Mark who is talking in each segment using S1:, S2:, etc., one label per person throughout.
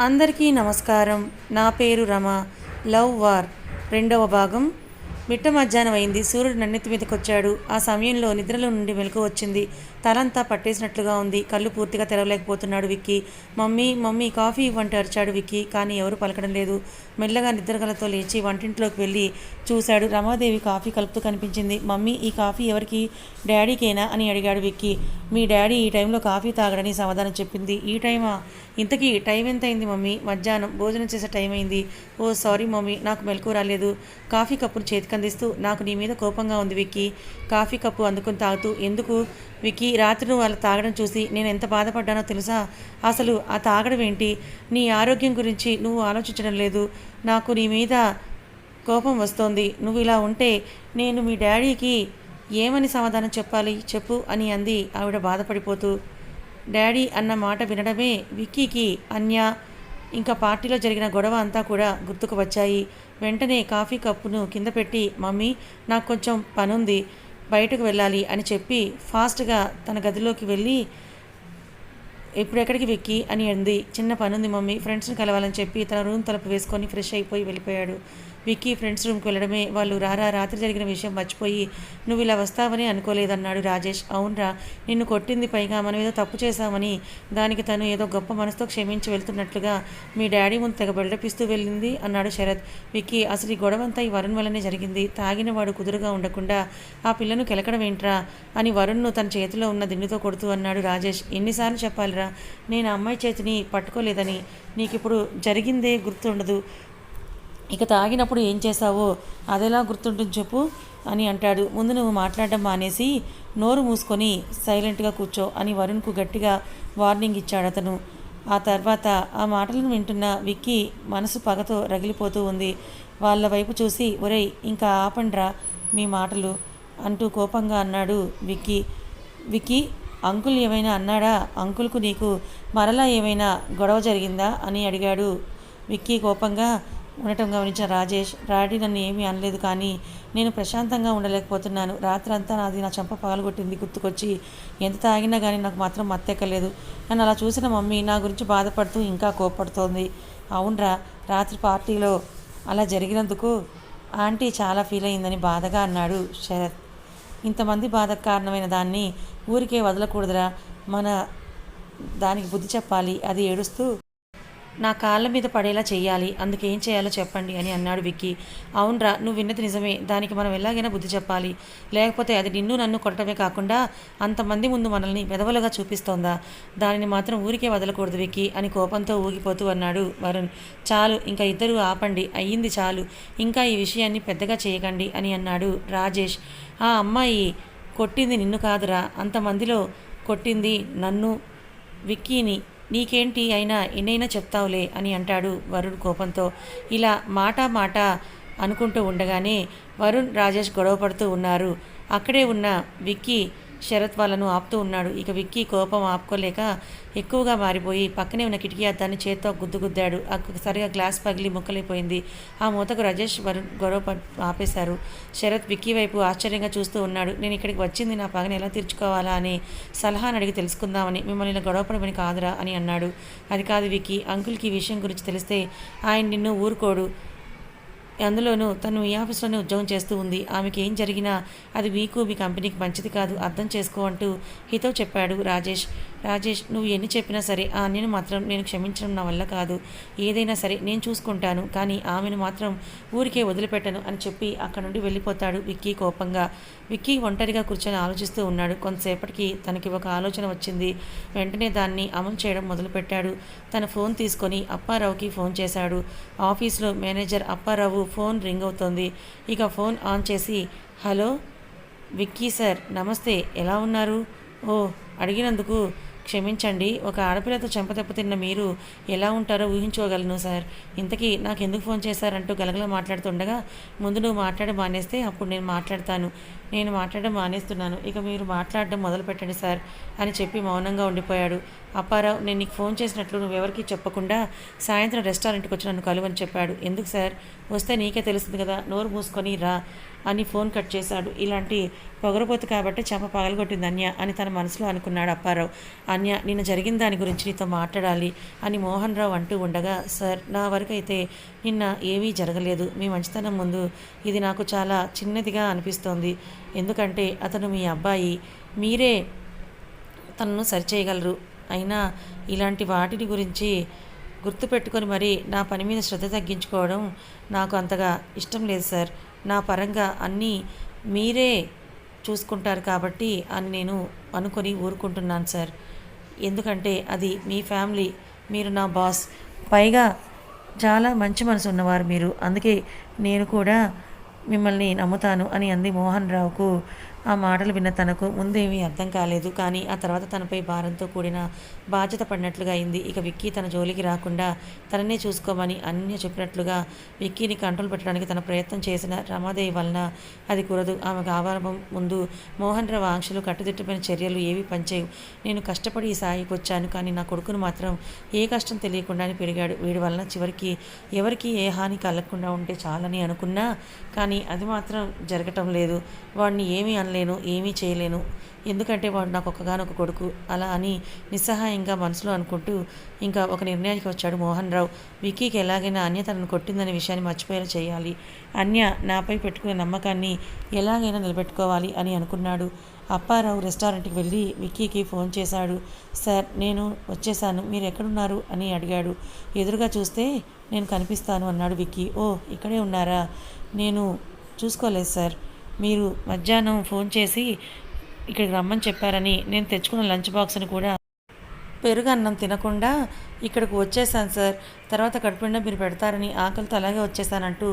S1: అందరికీ నమస్కారం. నా పేరు రమ. లవ్ వార్ రెండవ భాగం. మిట్ట మధ్యాహ్నం అయింది. సూర్యుడు నన్నెత్తి మీదకొచ్చాడు. ఆ సమయంలో నిద్రలో నుండి మెలకు వచ్చింది. తలంతా పట్టేసినట్లుగా ఉంది. కళ్ళు పూర్తిగా తెరవలేకపోతున్నాడు విక్కీ. మమ్మీ మమ్మీ కాఫీ ఇవ్వంటే అరిచాడు విక్కీ కానీ ఎవరు పలకడం లేదు. మెల్లగా నిద్రగలతో లేచి వంటింట్లోకి వెళ్ళి చూశాడు రమాదేవి కాఫీ కలుపుతూ కనిపించింది. మమ్మీ ఈ కాఫీ ఎవరికి? డాడీకేనా? అని అడిగాడు విక్కీ. మీ డాడీ ఈ టైంలో కాఫీ తాగడని సమాధానం చెప్పింది. ఈ టైమా? ఇంతకీ టైం ఎంత అయింది మమ్మీ? మధ్యాహ్నం భోజనం చేసే టైం అయింది. ఓ సారీ మమ్మీ నాకు మెలకు రాలేదు. కాఫీ కప్పును చేతికందిస్తూ నాకు నీ మీద కోపంగా ఉంది విక్కీ. కాఫీ కప్పు అందుకుని తాగుతూ ఎందుకు? విక్కీ రాత్రి నువ్వు అలా తాగడం చూసి నేను ఎంత బాధపడ్డానో తెలుసా? అసలు ఆ తాగడం ఏంటి? నీ ఆరోగ్యం గురించి నువ్వు ఆలోచించడం లేదు. నాకు నీ మీద కోపం వస్తోంది. నువ్వు ఇలా ఉంటే నేను మీ డాడీకి ఏమని సమాధానం చెప్పాలి? చెప్పు అని అంది ఆవిడ బాధపడిపోతూ. డాడీ అన్న మాట వినడమే విక్కీకి అన్య ఇంకా పార్టీలో జరిగిన గొడవ అంతా కూడా గుర్తుకు వచ్చాయి. వెంటనే కాఫీ కప్పును కింద పెట్టి మమ్మీ నాకు కొంచెం పనుంది. బయటకు వెళ్ళాలి అని చెప్పి ఫాస్ట్గా తన గదిలోకి వెళ్ళి ఎప్పుడెక్కడికి వెక్కి? అని అంది. చిన్న పనుంది మమ్మీ ఫ్రెండ్స్ని కలవాలని చెప్పి తన రూమ్ తలుపు వేసుకొని ఫ్రెష్ అయిపోయి వెళ్ళిపోయాడు. విక్కీ ఫ్రెండ్స్ రూమ్కి వెళ్ళడమే. వాళ్ళు రారా రాత్రి జరిగిన విషయం మర్చిపోయి నువ్వు ఇలా వస్తావని అనుకోలేదన్నాడు రాజేష్. అవునరా నిన్ను కొట్టింది పైగా మనం ఏదో తప్పు చేశామని దానికి తను ఏదో గొప్ప మనసుతో క్షమించి వెళ్తున్నట్లుగా మీ డాడీ ముందు తెగ బెల్డపిస్తూ వెళ్ళింది అన్నాడు శరత్. విక్కీ అసలు ఈ గొడవంతా ఈ వరుణ్ వల్లనే జరిగింది. తాగిన వాడు కుదురుగా ఉండకుండా ఆ పిల్లను కెలకడం ఏంట్రా? అని వరుణ్ను తన చేతిలో ఉన్న దిండుతో కొడుతూ అన్నాడు రాజేష్. ఎన్నిసార్లు చెప్పాలిరా? నేను అమ్మాయి చేతిని పట్టుకోలేదని. నీకు ఇప్పుడు జరిగిందే గుర్తుండదు. ఇక తాగినప్పుడు ఏం చేశావో అదెలా గుర్తుంటుంది చెప్పు అని అంటాడు. ముందు నువ్వు మాట్లాడడం మానేసి నోరు మూసుకొని సైలెంట్గా కూర్చో అని వరుణ్కు గట్టిగా వార్నింగ్ ఇచ్చాడు అతను. ఆ తర్వాత ఆ మాటలను వింటున్న విక్కీ మనసు పగతో రగిలిపోతూ ఉంది. వాళ్ళ వైపు చూసి ఒరేయ్ ఇంకా ఆపండ్రా మీ మాటలు అంటూ కోపంగా అన్నాడు విక్కీ. విక్కీ అంకుల్ ఏమైనా అన్నాడా? అంకుల్కు నీకు మరలా ఏమైనా గొడవ జరిగిందా? అని అడిగాడు విక్కీ కోపంగా. ఉండటం గమనించిన రాజేష్ రాడి నన్ను ఏమీ అనలేదు కానీ నేను ప్రశాంతంగా ఉండలేకపోతున్నాను. రాత్రంతా నాది నా చంప పగలగొట్టింది గుర్తుకొచ్చి ఎంత తాగినా కానీ నాకు మాత్రం మత్తెక్కలేదు. నన్ను అలా చూసిన మమ్మీ నా గురించి బాధపడుతూ ఇంకా కోప్పడుతోంది. అవునరా రాత్రి పార్టీలో అలా జరిగినందుకు ఆంటీ చాలా ఫీల్ అయిందని బాధగా అన్నాడు శరత్. ఇంతమంది బాధకు కారణమైన దాన్ని ఊరికే వదలకూడదురా. మన దానికి బుద్ధి చెప్పాలి. అది ఏడుస్తూ నా కాళ్ళ మీద పడేలా చేయాలి అందుకేం చేయాలో చెప్పండి అని అన్నాడు విక్కీ. అవునరా నువ్వు విన్నది నిజమే. దానికి మనం ఎలాగైనా బుద్ధి చెప్పాలి. లేకపోతే అది నిన్ను నన్ను కొట్టడమే కాకుండా అంతమంది ముందు మనల్ని వెదవలుగా చూపిస్తోందా? దానిని మాత్రం ఊరికే వదలకూడదు విక్కీ అని కోపంతో ఊగిపోతూ అన్నాడు వరుణ్. చాలు ఇంకా ఇద్దరు ఆపండి. అయ్యింది చాలు. ఇంకా ఈ విషయాన్ని పెద్దగా చేయకండి అని అన్నాడు రాజేష్. ఆ అమ్మాయి కొట్టింది నిన్ను కాదురా. అంతమందిలో కొట్టింది నన్ను విక్కీని. నీకేంటి అయినా ఎన్నైనా చెప్తావులే అని అంటాడు వరుణ్ కోపంతో. ఇలా మాట మాట అనుకుంటూ ఉండగానే వరుణ్ రాజేష్ గొడవ పడుతూ ఉన్నారు. అక్కడే ఉన్న విక్కీ శరత్ వాళ్ళను ఆపుతూ ఉన్నాడు. ఇక విక్కీ కోపం ఆపుకోలేక ఎక్కువగా మారిపోయి పక్కనే ఉన్న కిటికీ అద్దాన్ని చేత్తో గుద్దు గుద్దాడు సరిగా గ్లాస్ పగిలి ముక్కలైపోయింది. ఆ మూతకు రాజేష్ వరుణ్ గొడవ ఆపేశారు. శరత్ విక్కీ వైపు ఆశ్చర్యంగా చూస్తూ ఉన్నాడు. నేను ఇక్కడికి వచ్చింది నా పగని ఎలా తీర్చుకోవాలా అని సలహాను అడిగి తెలుసుకుందామని మిమ్మల్ని ఇలా గొడవ పడమని కాదురా అని అన్నాడు. అది కాదు విక్కీ అంకుల్కి ఈ విషయం గురించి తెలిస్తే ఆయన నిన్ను ఊరుకోడు. అందులోనూ తను ఈ ఆఫీస్లోనే ఉద్యోగం చేస్తూ ఉంది. ఆమెకి ఏం జరిగినా అది మీకు మీ కంపెనీకి మంచిది కాదు అర్థం చేసుకో అంటూ హితో చెప్పాడు రాజేష్. రాజేష్ నువ్వు ఎన్ని చెప్పినా సరే ఆ అన్నను మాత్రం నేను క్షమించడం నా వల్ల కాదు. ఏదైనా సరే నేను చూసుకుంటాను కానీ ఆమెను మాత్రం ఊరికే వదిలిపెట్టను అని చెప్పి అక్కడ నుండి వెళ్ళిపోతాడు విక్కీ కోపంగా. విక్కీ ఒంటరిగా కూర్చొని ఆలోచిస్తూ ఉన్నాడు. కొంతసేపటికి తనకి ఒక ఆలోచన వచ్చింది. వెంటనే దాన్ని అమలు చేయడం మొదలుపెట్టాడు. తన ఫోన్ తీసుకొని అప్పారావుకి ఫోన్ చేశాడు. ఆఫీస్లో మేనేజర్ అప్పారావు ఫోన్ రింగ్ అవుతోంది. ఇక ఫోన్ ఆన్ చేసి హలో విక్కీ సార్ నమస్తే ఎలా ఉన్నారు? ఓ అడిగినందుకు క్షమించండి ఒక ఆడపిల్లతో చెంపదెబ్బ తిన్న మీరు ఎలా ఉంటారో ఊహించుకోగలను సార్. ఇంతకీ నాకు ఎందుకు ఫోన్ చేశారంటూ గలగల మాట్లాడుతుండగా ముందు నువ్వు మాట్లాడి మానేస్తే అప్పుడు నేను మాట్లాడతాను. నేను మాట్లాడడం మానేస్తున్నాను. ఇక మీరు మాట్లాడడం మొదలు పెట్టండి సార్ అని చెప్పి మౌనంగా ఉండిపోయాడు. అప్పారావు నేను నీకు ఫోన్ చేసినట్లు నువ్వెవరికి చెప్పకుండా సాయంత్రం రెస్టారెంట్కి వచ్చి నన్ను కలువని చెప్పాడు. ఎందుకు సార్? వస్తే నీకే తెలుస్తుంది కదా నోరు మూసుకొని రా. అని ఫోన్ కట్ చేశాడు. ఇలాంటి పొగరపోతు కాబట్టి చెంప పగలగొట్టింది అన్య అని తన మనసులో అనుకున్నాడు అప్పారావు. అన్య నిన్న జరిగిన దాని గురించి నీతో మాట్లాడాలి అని మోహన్ రావు అంటూ ఉండగా సార్ నా వరకు అయితే నిన్న ఏమీ జరగలేదు. మీ మంచితనం ముందు ఇది నాకు చాలా చిన్నదిగా అనిపిస్తోంది. ఎందుకంటే అతను మీ అబ్బాయి. మీరే తనను సరిచేయగలరు. అయినా ఇలాంటి వాటిని గురించి గుర్తుపెట్టుకొని మరి నా పని మీద శ్రద్ధ తగ్గించుకోవడం నాకు అంతగా ఇష్టం లేదు సార్. నా పరంగా అన్నీ మీరే చూసుకుంటారు కాబట్టి అని నేను అనుకొని ఊరుకుంటున్నాను సార్. ఎందుకంటే అది మీ ఫ్యామిలీ మీరు నా బాస్. పైగా చాలా మంచి మనసు ఉన్నవారు మీరు. అందుకే నేను కూడా మిమ్మల్ని నమ్ముతాను అని అంది మోహన్ రావుకు ఆ మాటలు విన్న తనకు ముందేమీ అర్థం కాలేదు. కానీ ఆ తర్వాత తనపై భారంతో కూడిన బాధ్యత పడినట్లుగా అయింది. ఇక విక్కీ తన జోలికి రాకుండా తననే చూసుకోమని అన్య చెప్పినట్లుగా విక్కీని కంట్రోల్ పెట్టడానికి తన ప్రయత్నం చేసిన రమాదేవి వలన అది కురదు. ఆమెకు ఆవారం ముందు మోహన్ రావు ఆంక్షలు కట్టుదిట్టమైన చర్యలు ఏవి పనిచేయవు. నేను కష్టపడి ఈ సాయికి వచ్చాను. కానీ నా కొడుకును మాత్రం ఏ కష్టం తెలియకుండానే పెరిగాడు. వీడి వలన చివరికి ఎవరికి ఏ హాని కలగకుండా ఉంటే చాలని అనుకున్నా కానీ అది మాత్రం జరగటం లేదు. వాడిని ఏమీ అనలేను ఏమీ చేయలేను. ఎందుకంటే వాడు నాకు ఒక్కగానొక కొడుకు. అలా అని నిస్సహాయంగా మనసులో అనుకుంటూ ఇంకా ఒక నిర్ణయానికి వచ్చాడు మోహన్ రావు విక్కీకి ఎలాగైనా అన్య తనను కొట్టిందనే విషయాన్ని మర్చిపోయేలా చేయాలి. అన్య నాపై పెట్టుకునే నమ్మకాన్ని ఎలాగైనా నిలబెట్టుకోవాలి అని అనుకున్నాడు. అప్పారావు రెస్టారెంట్కి వెళ్ళి విక్కీకి ఫోన్ చేశాడు. సార్ నేను వచ్చేసాను మీరు ఎక్కడున్నారు? అని అడిగాడు. ఎదురుగా చూస్తే నేను కనిపిస్తాను అన్నాడు విక్కీ. ఓ ఇక్కడే ఉన్నారా? నేను చూసుకోలేదు సార్. మీరు మధ్యాహ్నం ఫోన్ చేసి ఇక్కడికి రమ్మని చెప్పారని నేను తెచ్చుకున్న లంచ్ బాక్స్ని కూడా పెరుగు అన్నం తినకుండా ఇక్కడికి వచ్చేసాను సార్. తర్వాత కడుపుండా మీరు పెడతారని ఆకలితో అలాగే వచ్చేసానంటూ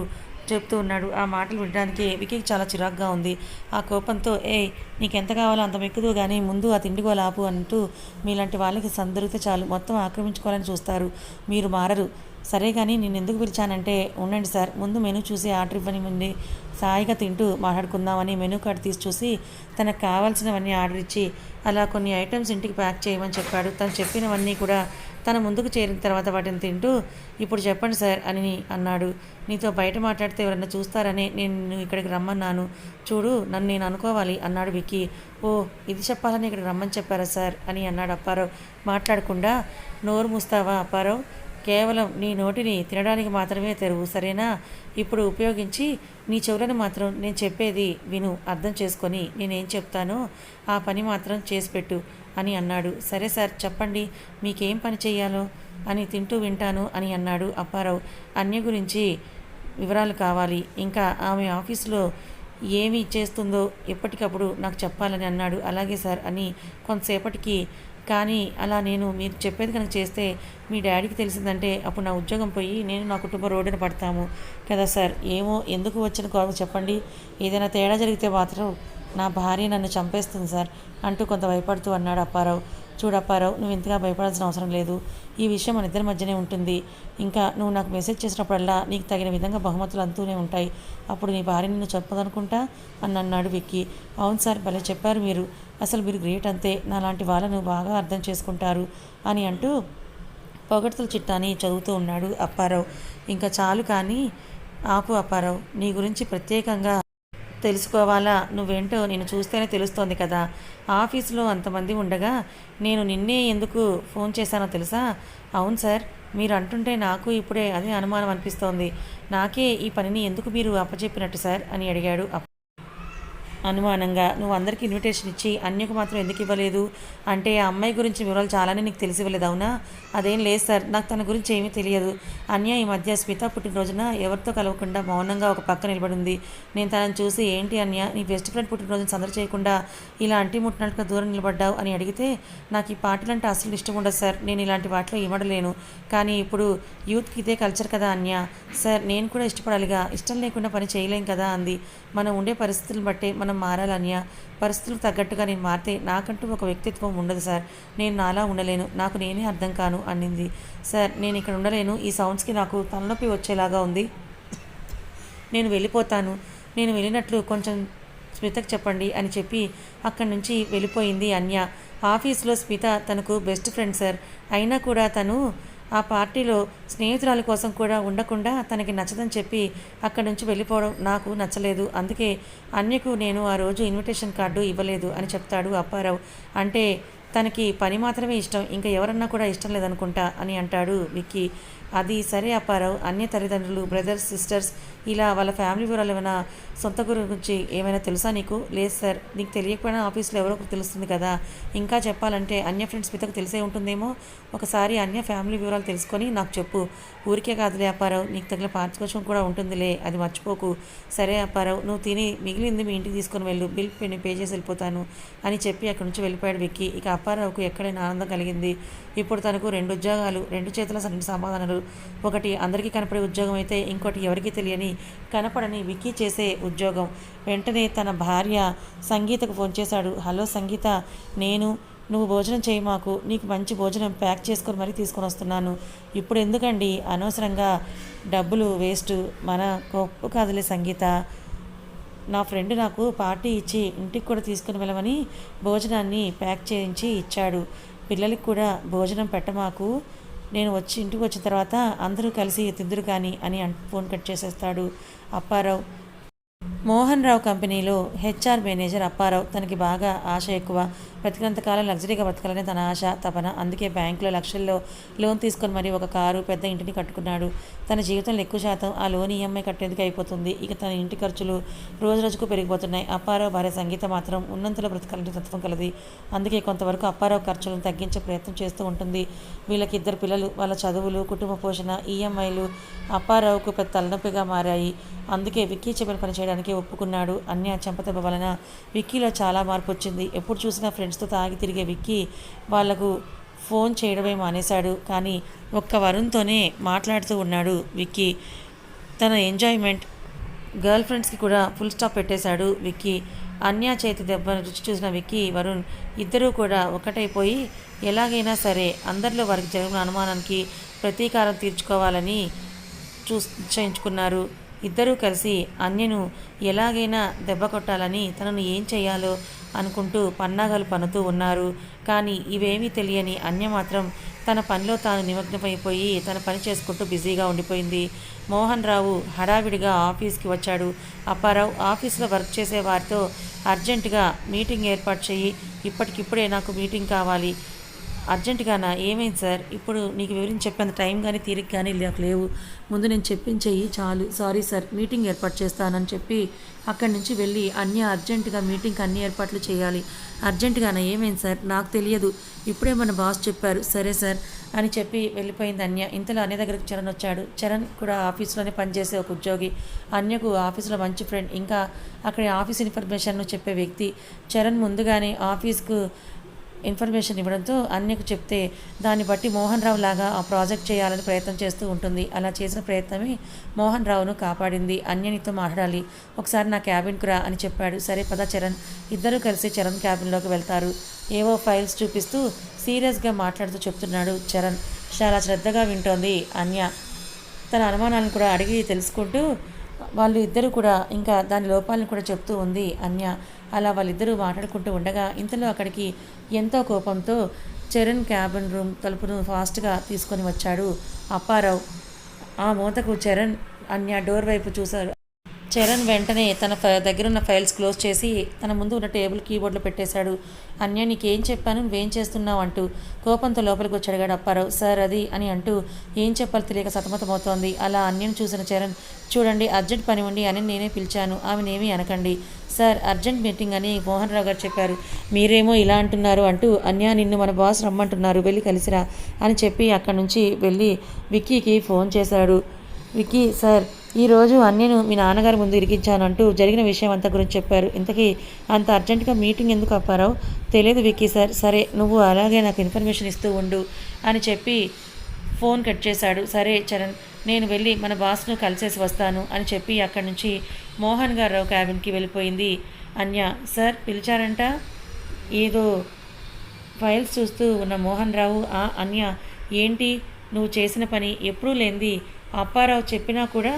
S1: చెప్తూ ఉన్నాడు. ఆ మాటలు వినడానికి వికీకి చాలా చిరాగ్గా ఉంది. ఆ కోపంతో ఏ నీకెంత కావాలో అంత మెక్కుదు కానీ ముందు ఆ తిండి గోల ఆపు అంటూ మీలాంటి వాళ్ళకి సందరితే చాలు. మొత్తం ఆక్రమించుకోవాలని చూస్తారు. మీరు మారరు. సరే కానీ నేను ఎందుకు పిలిచానంటే ఉండండి సార్ ముందు మెనూ చూసి ఆర్డర్ ఇవ్వని ముందు సాయిగా తింటూ మాట్లాడుకుందామని మెనూ కార్డు తీసి చూసి తనకు కావాల్సినవన్నీ ఆర్డర్ ఇచ్చి అలా కొన్ని ఐటమ్స్ ఇంటికి ప్యాక్ చేయమని చెప్పాడు. తను చెప్పినవన్నీ కూడా తన ముందుకు చేరిన తర్వాత వాటిని తింటూ ఇప్పుడు చెప్పండి సార్ అని అన్నాడు. నీతో బయట మాట్లాడితే ఎవరన్నా చూస్తారని నేను ఇక్కడికి రమ్మన్నాను. చూడు నన్ను నేను అనుకోవాలి అన్నాడు విక్కీ. ఓ ఇది చెప్పాలని ఇక్కడికి రమ్మని చెప్పారా సార్ అని అన్నాడు అప్పారావు. మాట్లాడకుండా నోరు మూస్తావా అప్పారావు? కేవలం నీ నోటిని తినడానికి మాత్రమే తెరువు సరేనా? ఇప్పుడు ఉపయోగించి నీ చెవులను మాత్రం నేను చెప్పేది విను అర్థం చేసుకొని నేనేం చెప్తానో ఆ పని మాత్రం చేసి పెట్టు అని అన్నాడు. సరే సార్ చెప్పండి మీకేం పని చేయాలో? అని తింటూ వింటాను అని అన్నాడు అప్పారావు. అన్య గురించి వివరాలు కావాలి. ఇంకా ఆమె ఆఫీసులో ఏమి చేస్తుందో ఎప్పటికప్పుడు నాకు చెప్పాలని అన్నాడు. అలాగే సార్ అని కొంతసేపటికి కానీ అలా నేను మీరు చెప్పేది కనుక చేస్తే మీ డాడీకి తెలిసిందంటే అప్పుడు నా ఉద్యోగం పోయి నేను నా కుటుంబం రోడ్డున పడతాము కదా సార్? ఏమో ఎందుకు వచ్చిన కోరిక చెప్పండి. ఏదైనా తేడా జరిగితే మాత్రం నా భార్య నన్ను చంపేస్తుంది సార్ అంటూ కొంత భయపడుతూ అన్నాడు అప్పారావు. చూడప్పారావు నువ్వు ఇంతగా భయపడాల్సిన అవసరం లేదు. ఈ విషయం మన ఇద్దరి మధ్యనే ఉంటుంది. ఇంకా నువ్వు నాకు మెసేజ్ చేసినప్పుడల్లా నీకు తగిన విధంగా బహుమతులు అంతూనే ఉంటాయి. అప్పుడు నీ భార్య నిన్ను చెప్పదనుకుంటా? అని అన్నాడు విక్కీ. అవును సార్ భలే చెప్పారు మీరు. అసలు మీరు గ్రేట్ అంతే. నాలాంటి వాళ్ళను బాగా అర్థం చేసుకుంటారు అని అంటూ పొగడ్తల చిట్టాని చదువుతూ ఉన్నాడు అప్పారావు. ఇంకా చాలు కానీ ఆపు అప్పారావు. నీ గురించి ప్రత్యేకంగా తెలుసుకోవాలా? నువ్వేంటో నేను చూస్తేనే తెలుస్తోంది కదా. ఆఫీసులో అంతమంది ఉండగా నేను నిన్నే ఎందుకు ఫోన్ చేశానో తెలుసా? అవును సార్ మీరు అంటుంటే నాకు ఇప్పుడే అదే అనుమానం అనిపిస్తోంది. నాకే ఈ పనిని ఎందుకు మీరు అప్పచెప్పినట్టు సార్? అని అడిగాడు అప్ప అనుమానంగా నువ్వు అందరికీ ఇన్విటేషన్ ఇచ్చి అన్యకు మాత్రం ఎందుకు ఇవ్వలేదు? అంటే ఆ అమ్మాయి గురించి వివరాలు చాలానే నీకు తెలిసి ఇవ్వలేదు అవునా? అదేం లేదు సార్ నాకు తన గురించి ఏమీ తెలియదు. అన్య ఈ మధ్య స్మిత పుట్టినరోజున ఎవరితో కలవకుండా మౌనంగా ఒక పక్క నిలబడింది. నేను తనని చూసి ఏంటి అన్య నీ బెస్ట్ ఫ్రెండ్ పుట్టినరోజున సందడి చేయకుండా ఇలా అంటి ముట్టినట్టుగా దూరం నిలబడ్డావు? అని అడిగితే నాకు ఈ పాటలు అంటే అసలు ఇష్టం ఉండదు సార్ నేను ఇలాంటి వాటిలో ఇవ్వడలేను. కానీ ఇప్పుడు యూత్కి ఇదే కల్చర్ కదా అన్య. సార్ నేను కూడా ఇష్టపడాలిగా. ఇష్టం లేకుండా పని చేయలేం కదా అంది. మనం ఉండే పరిస్థితులను బట్టే మనం మారాలన్య? పరిస్థితులకు తగ్గట్టుగా నేను మారితే నాకంటూ ఒక వ్యక్తిత్వం ఉండదు సార్. నేను నాలా ఉండలేను. నాకు నేనే అర్థం కాను అన్నింది. సార్ నేను ఇక్కడ ఉండలేను. ఈ సౌండ్స్కి నాకు తలనొప్పి వచ్చేలాగా ఉంది. నేను వెళ్ళిపోతాను. నేను వెళ్ళినట్లు కొంచెం స్మితకు చెప్పండి అని చెప్పి అక్కడి నుంచి వెళ్ళిపోయింది అన్య. ఆఫీస్లో స్మిత తనకు బెస్ట్ ఫ్రెండ్ సార్. అయినా కూడా తను ఆ పార్టీలో స్నేహితురాల కోసం కూడా ఉండకుండా తనకి నచ్చదని చెప్పి అక్కడి నుంచి వెళ్ళిపోవడం నాకు నచ్చలేదు. అందుకే అన్యకు నేను ఆ రోజు ఇన్విటేషన్ కార్డు ఇవ్వలేదు అని చెప్తాడు అప్పారావు. అంటే తనకి పని మాత్రమే ఇష్టం ఇంకా ఎవరన్నా కూడా ఇష్టం లేదనుకుంటా అని అంటాడు విక్కీ. అది సరే అప్పారావు. అన్య తల్లిదండ్రులు బ్రదర్స్ సిస్టర్స్ ఇలా వాళ్ళ ఫ్యామిలీ వివరాలు ఏమైనా సొంత గురించి ఏమైనా తెలుసా నీకు? లేదు సార్. నీకు తెలియకపోయినా ఆఫీస్లో ఎవరో ఒకరు తెలుస్తుంది కదా. ఇంకా చెప్పాలంటే అన్య ఫ్రెండ్స్ మీతకు తెలిసే ఉంటుందేమో? ఒకసారి అన్య ఫ్యామిలీ వివరాలు తెలుసుకొని నాకు చెప్పు. ఊరికే కాదులే అప్పారావు నీకు తగిన పారితోషికం కూడా ఉంటుందిలే. అది మర్చిపోకు. సరే అప్పారావు నువ్వు తిని మిగిలింది మీ ఇంటికి తీసుకొని వెళ్ళు. బిల్ పే చేసి వెళ్ళిపోతాను అని చెప్పి అక్కడి నుంచి వెళ్ళిపోయాడు విక్కి. ఇక అప్పారావుకు ఎక్కడైనా ఆనందం కలిగింది. ఇప్పుడు తనకు రెండు ఉద్యోగాలు రెండు చేతుల రెండు సమాధానాలు. ఒకటి అందరికీ కనపడే ఉద్యోగం అయితే ఇంకోటి ఎవరికీ తెలియని కనపడని విక్కీ చేసే ఉద్యోగం. వెంటనే తన భార్య సంగీతకు ఫోన్ చేశాడు. హలో సంగీత నేను నువ్వు భోజనం చేయి మాకు. నీకు మంచి భోజనం ప్యాక్ చేసుకొని మరీ తీసుకొని వస్తున్నాను. ఇప్పుడు ఎందుకండి? అనవసరంగా డబ్బులు వేస్ట్. మన గొప్ప కాదులే సంగీత. నా ఫ్రెండ్ నాకు పార్టీ ఇచ్చి ఇంటికి కూడా తీసుకుని వెళ్ళమని భోజనాన్ని ప్యాక్ చేయించి ఇచ్చాడు. పిల్లలకి కూడా భోజనం పెట్టమాకు. నేను వచ్చి ఇంటికి వచ్చిన తర్వాత అందరూ కలిసి తిద్దురు కానీ అని ఫోన్ కట్ చేసేస్తాడు అప్పారావు. మోహన్ రావు కంపెనీలో హెచ్ఆర్ మేనేజర్ అప్పారావు. తనకి బాగా ఆశ ఎక్కువ. బ్రతికినంతకాలం లగ్జరీగా బతకాలని తన ఆశ తపన. అందుకే బ్యాంకులో లక్షల్లో లోన్ తీసుకొని మరి ఒక కారు పెద్ద ఇంటిని కట్టుకున్నాడు. తన జీవితంలో ఎక్కువ శాతం ఆ లోన్ ఈఎంఐ కట్టేందుకు అయిపోతుంది. ఇక తన ఇంటి ఖర్చులు రోజు రోజుకు పెరిగిపోతున్నాయి. అప్పారావు భార్య సంగీత మాత్రం ఉన్నంతలో బ్రతకాలంటే తత్వం కలది. అందుకే కొంతవరకు అప్పారావు ఖర్చులను తగ్గించే ప్రయత్నం చేస్తూ ఉంటుంది. వీళ్ళకి ఇద్దరు పిల్లలు వాళ్ళ చదువులు కుటుంబ పోషణ ఈఎంఐలు అప్పారావుకు పెద్ద తలనొప్పిగా మారాయి. అందుకే విక్కీ చెప్పిన పని చేయడానికి ఒప్పుకున్నాడు. అన్య చెంపదెబ్బ వలన విక్కీలో చాలా మార్పు వచ్చింది. ఎప్పుడు చూసినా ఫ్రెండ్స్తో తాగి తిరిగే విక్కీ వాళ్ళకు ఫోన్ చేయడమే మానేశాడు. కానీ ఒక్క వరుణ్తోనే మాట్లాడుతూ ఉన్నాడు విక్కీ. తన ఎంజాయ్మెంట్ గర్ల్ ఫ్రెండ్స్కి కూడా ఫుల్ స్టాప్ పెట్టేశాడు విక్కీ. అన్యా చేతి దెబ్బను రుచి చూసిన విక్కీ వరుణ్ ఇద్దరూ కూడా ఒకటైపోయి ఎలాగైనా సరే అందరిలో వారికి జరిగిన అనుమానానికి ప్రతీకారం తీర్చుకోవాలని చూ చేయించుకున్నారు ఇద్దరూ కలిసి అన్యను ఎలాగైనా దెబ్బ కొట్టాలని తనను ఏం చేయాలో అనుకుంటూ పన్నాగాలు పనుతూ ఉన్నారు. కానీ ఇవేమీ తెలియని అన్య మాత్రం తన పనిలో తాను నిమగ్నమైపోయి తన పని చేసుకుంటూ బిజీగా ఉండిపోయింది. మోహన్ రావు హడావిడిగా ఆఫీస్కి వచ్చాడు. అప్పారావు ఆఫీస్లో వర్క్ చేసే వారితో అర్జెంటుగా మీటింగ్ ఏర్పాటు చేయి. ఇప్పటికిప్పుడే నాకు మీటింగ్ కావాలి. అర్జెంటుగానా? ఏమైంది సార్? ఇప్పుడు నీకు వివరించి చెప్పేంత టైం కానీ తీరిక కానీ నాకు లేవు. ముందు నేను చెప్పించేయి చాలు. సారీ సార్ మీటింగ్ ఏర్పాటు చేస్తానని చెప్పి అక్కడి నుంచి వెళ్ళి అన్ని అర్జెంటుగా మీటింగ్కి అన్ని ఏర్పాట్లు చేయాలి. అర్జెంటుగానా? ఏమైంది సార్? నాకు తెలియదు. ఇప్పుడే మన బాస్ చెప్పారు. సరే సార్ అని చెప్పి వెళ్ళిపోయింది అన్య. ఇంతలో అన్య దగ్గరికి చరణ్ వచ్చాడు. చరణ్ కూడా ఆఫీస్లోనే పనిచేసే ఒక ఉద్యోగి. అన్యకు ఆఫీస్లో మంచి ఫ్రెండ్. ఇంకా అక్కడ ఆఫీస్ ఇన్ఫర్మేషన్ చెప్పే వ్యక్తి. చరణ్ ముందుగానే ఆఫీస్కు ఇన్ఫర్మేషన్ ఇవ్వడంతో అన్యకు చెప్తే దాన్ని బట్టి మోహన్ రావు లాగా ఆ ప్రాజెక్ట్ చేయాలని ప్రయత్నం చేస్తూ ఉంటుంది. అలా చేసిన ప్రయత్నమే మోహన్ రావును కాపాడింది. అన్యనితో మాట్లాడాలి. ఒకసారి నా క్యాబిన్కు రా అని చెప్పాడు. సరే పద చరణ్. ఇద్దరూ కలిసి చరణ్ క్యాబిన్లోకి వెళ్తారు. ఏవో ఫైల్స్ చూపిస్తూ సీరియస్గా మాట్లాడుతూ చెప్తున్నాడు చరణ్. చాలా శ్రద్ధగా వింటోంది అన్య తన అనుమానాలను కూడా అడిగి తెలుసుకుంటూ వాళ్ళు ఇద్దరు కూడా ఇంకా దాని లోపాలను కూడా చెప్తూ ఉంది అన్య. అలా వాళ్ళిద్దరూ మాట్లాడుకుంటూ ఉండగా ఇంతలో అక్కడికి ఎంతో కోపంతో చరణ్ క్యాబిన్ రూమ్ తలుపును ఫాస్ట్గా తీసుకొని వచ్చాడు. అప్పారావు. ఆ మూతకు చరణ్ అన్య డోర్ వైపు చూశారు. చరణ్ వెంటనే తన దగ్గర ఉన్న ఫైల్స్ క్లోజ్ చేసి తన ముందు ఉన్న టేబుల్ కీబోర్డ్లో పెట్టేశాడు. అన్య నీకేం చెప్పాను? నువ్వేం చేస్తున్నావు? అంటూ కోపంతో లోపలికి వచ్చాడు అప్పారావు. సార్ అది అని అంటూ ఏం చెప్పాలి తెలియక సతమతమవుతోంది. అలా అన్యను చూసిన చరణ్ చూడండి అర్జెంట్ పని ఉండి అని నేనే పిలిచాను. ఆమెనేమీ అనకండి. సార్ అర్జెంట్ మీటింగ్ అని మోహన్ రావు గారు చెప్పారు. మీరేమో ఇలా అంటున్నారు అంటూ అన్యా నిన్ను మన బాస్ రమ్మంటున్నారు. వెళ్ళి కలిసిరా అని చెప్పి అక్కడి నుంచి వెళ్ళి విక్కీకి ఫోన్ చేశాడు. విక్కీ సార్ ఈరోజు అన్యను మీ నాన్నగారి ముందు ఇరికించానంటూ జరిగిన విషయం అంతా గురించి చెప్పారు. ఇంతకీ అంత అర్జెంటుగా మీటింగ్ ఎందుకు అప్పారావు తెలియదు విక్కీ సార్. సరే నువ్వు అలాగే నాకు ఇన్ఫర్మేషన్ ఇస్తూ ఉండు అని చెప్పి ఫోన్ కట్ చేశాడు. సరే చరణ్ నేను వెళ్ళి మన బాస్ను కలిసేసి వస్తాను అని చెప్పి అక్కడి నుంచి మోహన్ గారు క్యాబిన్కి వెళ్ళిపోయింది. అన్య సార్ పిలిచారంట? ఏదో ఫైల్స్ చూస్తూ ఉన్న మోహన్ రావు ఆ అన్య ఏంటి? నువ్వు చేసిన పని ఎప్పుడూ లేనిది. అప్పారావు చెప్పినా కూడా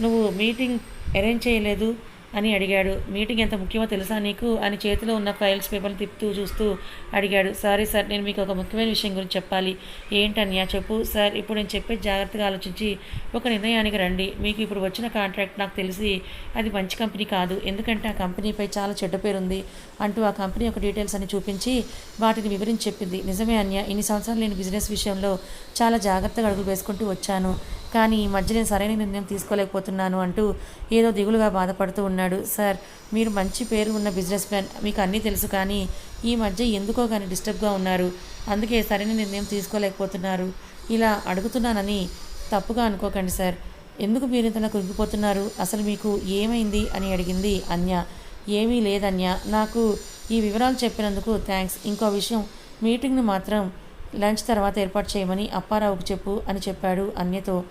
S1: నువ్వు మీటింగ్ అరేంజ్ చేయలేదు అని అడిగాడు. మీటింగ్ ఎంత ముఖ్యమో తెలుసా నీకు? అని చేతిలో ఉన్న ఫైల్స్ పేపర్లు తిప్పుతూ చూస్తూ అడిగాడు. సారీ సార్ నేను మీకు ఒక ముఖ్యమైన విషయం గురించి చెప్పాలి. ఏంటన్యా చెప్పు సార్. ఇప్పుడు నేను చెప్పే జాగ్రత్తగా ఆలోచించి ఒక నిర్ణయానికి రండి. మీకు ఇప్పుడు వచ్చిన కాంట్రాక్ట్ నాకు తెలిసి అది మంచి కంపెనీ కాదు. ఎందుకంటే ఆ కంపెనీపై చాలా చెడ్డ పేరుంది అంటూ ఆ కంపెనీ యొక్క డీటెయిల్స్ అని చూపించి వాటిని వివరించి చెప్పింది. నిజమే అన్య ఇన్ని సంవత్సరాలు నేను బిజినెస్ విషయంలో చాలా జాగ్రత్తగా అడుగులు వేసుకుంటూ వచ్చాను. కానీ ఈ మధ్య నేను సరైన నిర్ణయం తీసుకోలేకపోతున్నాను అంటూ ఏదో దిగులుగా బాధపడుతూ ఉన్నాడు. సార్ మీరు మంచి పేరు ఉన్న బిజినెస్ మ్యాన్ మీకు అన్నీ తెలుసు కానీ ఈ మధ్య ఎందుకో కానీ డిస్టర్బ్గా ఉన్నారు. అందుకే సరైన నిర్ణయం తీసుకోలేకపోతున్నారు. ఇలా అడుగుతున్నానని తప్పుగా అనుకోకండి సార్. ఎందుకు మీరు ఇంతలా కృంగిపోతున్నారు? అసలు మీకు ఏమైంది అని అడిగింది అన్య. ఏమీ లేదన్య. నాకు ఈ వివరాలు చెప్పినందుకు థ్యాంక్స్ ఇంకో విషయం మీటింగ్ను మాత్రం లంచ్ తర్వాత ఏర్పాటు చేయమని అప్పారావుకు చెప్పు అని చెప్పాడు అన్యతో.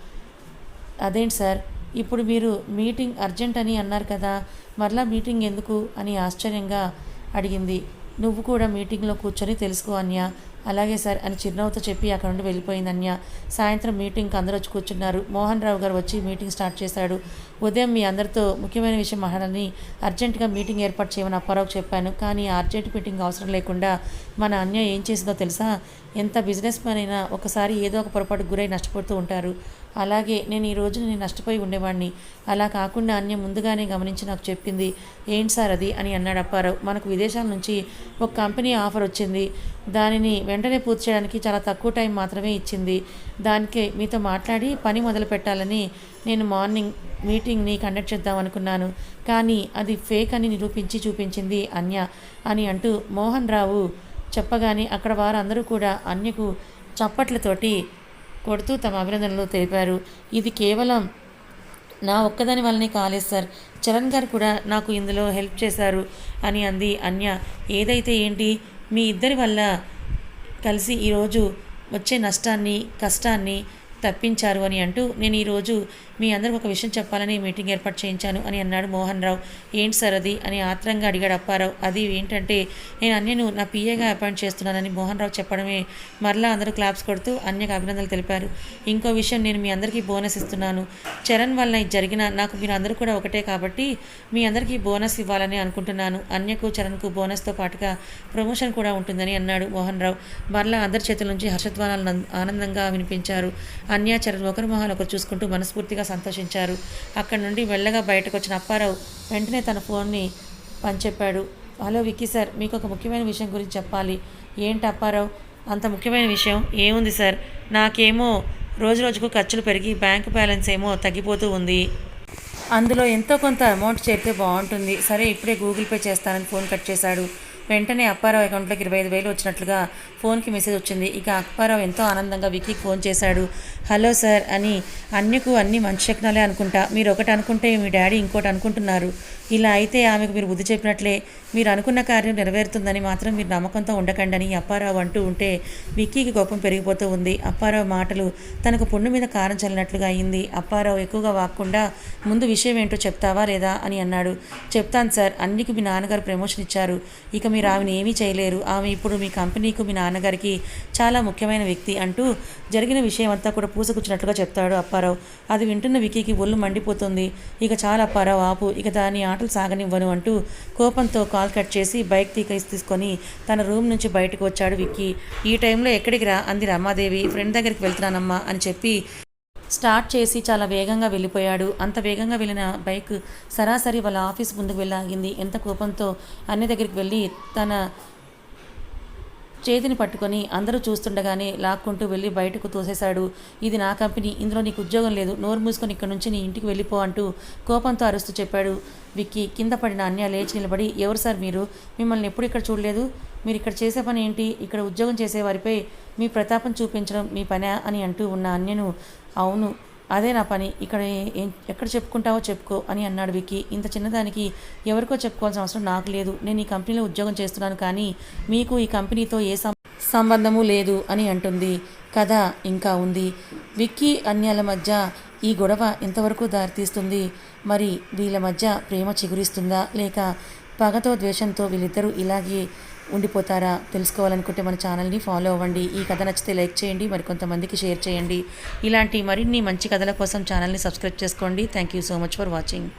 S1: అదేంటి సార్? ఇప్పుడు మీరు మీటింగ్ అర్జెంట్ అని అన్నారు కదా మరలా మీటింగ్ ఎందుకు? అని ఆశ్చర్యంగా అడిగింది. నువ్వు కూడా మీటింగ్లో కూర్చొని తెలుసుకో అన్య అలాగే సార్ అని చిరునవ్వుతో చెప్పి అక్కడ నుండి వెళ్ళిపోయింది అన్య. సాయంత్రం మీటింగ్కి అందరూ వచ్చి కూర్చున్నారు. మోహన్ రావు గారు వచ్చి మీటింగ్ స్టార్ట్ చేశాడు. ఉదయం మీ అందరితో ముఖ్యమైన విషయం మాట్లాడాలని అర్జెంటుగా మీటింగ్ ఏర్పాటు చేయమని అప్పారావుకు చెప్పాను. కానీ ఆ అర్జెంట్ మీటింగ్ అవసరం లేకుండా మన అన్య ఏం చేసిందో తెలుసా? ఎంత బిజినెస్ మ్యాన్ అయినా ఒకసారి ఏదో ఒక పొరపాటు గురై నష్టపోతూ ఉంటారు. అలాగే నేను ఈ రోజు నేను నష్టపోయి ఉండేవాడిని అలా కాకుండా అన్య ముందుగానే గమనించి నాకు చెప్పింది ఏంటి సార్ అది? అని అన్నాడు అప్పారావు. మనకు విదేశాల నుంచి ఒక కంపెనీ ఆఫర్ వచ్చింది. దానిని వెంటనే పూర్తి చేయడానికి చాలా తక్కువ టైం మాత్రమే ఇచ్చింది. దానికే మీతో మాట్లాడి పని మొదలు పెట్టాలని నేను మార్నింగ్ మీటింగ్ని కండక్ట్ చేద్దాం అనుకున్నాను. కానీ అది ఫేక్ అని నిరూపించి చూపించింది అన్య అని అంటూ మోహన్ రావు చెప్పగానే అక్కడ వారందరూ కూడా అన్యకు చప్పట్లతోటి కొడుతూ తమ అభినందనలు తెలిపారు. ఇది కేవలం నా ఒక్కదాని వల్లనే కాలేదు సార్. చరణ్ గారు కూడా నాకు ఇందులో హెల్ప్ చేశారు అని అంది అన్య. ఏదైతే ఏంటి? మీ ఇద్దరి వల్ల కలిసి ఈరోజు వచ్చే నష్టాన్ని కష్టాన్ని తప్పించారు అని అంటూ నేను ఈరోజు మీ అందరికి ఒక విషయం చెప్పాలని మీటింగ్ ఏర్పాటు చేయించాను అని అన్నాడు మోహన్ రావు. ఏంటి సార్ అది? అని ఆత్రంగా అడిగాడు అప్పారావు. అది ఏంటంటే నేను అన్యను నా పిఏగా అపాయింట్ చేస్తున్నానని మోహన్ రావు చెప్పడమే మరలా అందరూ క్లాప్స్ కొడుతూ అన్యకు అభినందనలు తెలిపారు. ఇంకో విషయం నేను మీ అందరికీ బోనస్ ఇస్తున్నాను. చరణ్ వల్ల ఇది జరిగిన నాకు మీరు అందరూ కూడా ఒకటే కాబట్టి మీ అందరికీ బోనస్ ఇవ్వాలని అనుకుంటున్నాను. అన్యకు చరణ్కు బోనస్తో పాటుగా ప్రమోషన్ కూడా ఉంటుందని అన్నాడు మోహన్ రావు. మరలా అందరి చేతుల నుంచి హర్షధ్వానాలు ఆనందంగా వినిపించారు అన్యాచరణ ఒకరి మొహాలు ఒకరు చూసుకుంటూ మనస్ఫూర్తిగా సంతోషించారు. అక్కడి నుండి మెల్లగా బయటకు వచ్చిన అప్పారావు వెంటనే తన ఫోన్ని పనిచెప్పాడు హలో విక్కీ సార్ మీకు ఒక ముఖ్యమైన విషయం గురించి చెప్పాలి. ఏంటి అప్పారావు? అంత ముఖ్యమైన విషయం ఏముంది సార్? నాకేమో రోజు రోజుకు ఖర్చులు పెరిగి బ్యాంక్ బ్యాలెన్స్ ఏమో తగ్గిపోతూ ఉంది. అందులో ఎంతో కొంత అమౌంట్ చేరితే బాగుంటుంది. సరే ఇప్పుడే గూగుల్ పే చేస్తానని ఫోన్ కట్ చేశాడు. వెంటనే అప్పారావు అకౌంట్లోకి ఇరవై ఐదు వేలు వచ్చినట్లుగా ఫోన్కి మెసేజ్ వచ్చింది. ఇక అప్పారావు ఎంతో ఆనందంగా విక్కీకి ఫోన్ చేశాడు. హలో సార్ అని అన్యకు అన్ని మంచి శకునాలే అనుకుంటా. మీరు ఒకటి అనుకుంటే మీ డాడీ ఇంకోటి అనుకుంటున్నారు. ఇలా అయితే ఆమెకు మీరు బుద్ధి చెప్పినట్లే. మీరు అనుకున్న కార్యం నెరవేరుతుందని మాత్రం మీరు నమ్మకంతో ఉండకండి అని అప్పారావు అంటూ ఉంటే విక్కీకి కోపం పెరిగిపోతూ ఉంది. అప్పారావు మాటలు తనకు పుండు మీద కారం చల్లినట్లుగా అయింది. అప్పారావు ఎక్కువగా వాక్కుండా ముందు విషయం ఏంటో చెప్తావా లేదా? అని అన్నాడు. చెప్తాను సార్. అన్నికి మీ నాన్నగారు ప్రమోషన్ ఇచ్చారు. ఇక మీ మీరు ఆమెను ఏమీ చేయలేరు. ఆమె ఇప్పుడు మీ కంపెనీకు మీ నాన్నగారికి చాలా ముఖ్యమైన వ్యక్తి అంటూ జరిగిన విషయం అంతా కూడా పూసకొచ్చినట్లుగా చెప్తాడు అప్పారావు. అది వింటున్న విక్కీకి ఒళ్ళు మండిపోతుంది. ఇక చాలా అప్పారావు ఆపు. ఇక దాని ఆటలు సాగనివ్వను అంటూ కోపంతో కాల్ కట్ చేసి బైక్ తీకేసి తీసుకొని తన రూమ్ నుంచి బయటకు వచ్చాడు విక్కీ. ఈ టైంలో ఎక్కడికి రా? అంది రమాదేవి. ఫ్రెండ్ దగ్గరికి వెళ్తున్నానమ్మా అని చెప్పి స్టార్ట్ చేసి చాలా వేగంగా వెళ్ళిపోయాడు. అంత వేగంగా వెళ్ళిన బైక్ సరాసరి వాళ్ళ ఆఫీస్ ముందుకు వెళ్ళాగింది. ఎంత కోపంతో అన్ని దగ్గరికి వెళ్ళి తన చేతిని పట్టుకొని అందరూ చూస్తుండగానే లాక్కుంటూ వెళ్ళి బయటకు తోసేశాడు. ఇది నా కంపెనీ ఇందులో నీకు ఉద్యోగం లేదు. నోరు మూసుకొని ఇక్కడ నుంచి నీ ఇంటికి వెళ్ళిపో అంటూ కోపంతో అరుస్తూ చెప్పాడు. విక్కీ కింద పడిన అన్య లేచి నిలబడి ఎవరు సార్ మీరు? మిమ్మల్ని ఎప్పుడు ఇక్కడ చూడలేదు? మీరు ఇక్కడ చేసే పని ఏంటి? ఇక్కడ ఉద్యోగం చేసేవారిపై మీ ప్రతాపం చూపించడం మీ పనే అని అంటూ ఉన్న అన్యను అవును అదే నా పని. ఇక్కడ ఎక్కడ చెప్పుకుంటావో చెప్పుకో అని అన్నాడు విక్కీ. ఇంత చిన్నదానికి ఎవరికో చెప్పుకోవాల్సిన అవసరం నాకు లేదు. నేను ఈ కంపెనీలో ఉద్యోగం చేస్తున్నాను కానీ మీకు ఈ కంపెనీతో ఏ సం- సంబంధము లేదు అని అంటుంది. కథ ఇంకా ఉంది. విక్కీ అన్యాల మధ్య ఈ గొడవ ఎంతవరకు దారితీస్తుంది? మరి వీళ్ళ మధ్య ప్రేమ చిగురిస్తుందా లేక పగతో ద్వేషంతో వీళ్ళిద్దరూ ఇలాగే ఉండిపోతారా తెలుసుకోవాలనుకుంటే మన ఛానల్ని ఫాలో అవ్వండి. ఈ కథ నచ్చితే లైక్ చేయండి మరి కొంతమందికి షేర్ చేయండి. ఇలాంటి మరిన్ని మంచి కథల కోసం ఛానల్ని సబ్స్క్రైబ్ చేసుకోండి. Thank you so much for watching.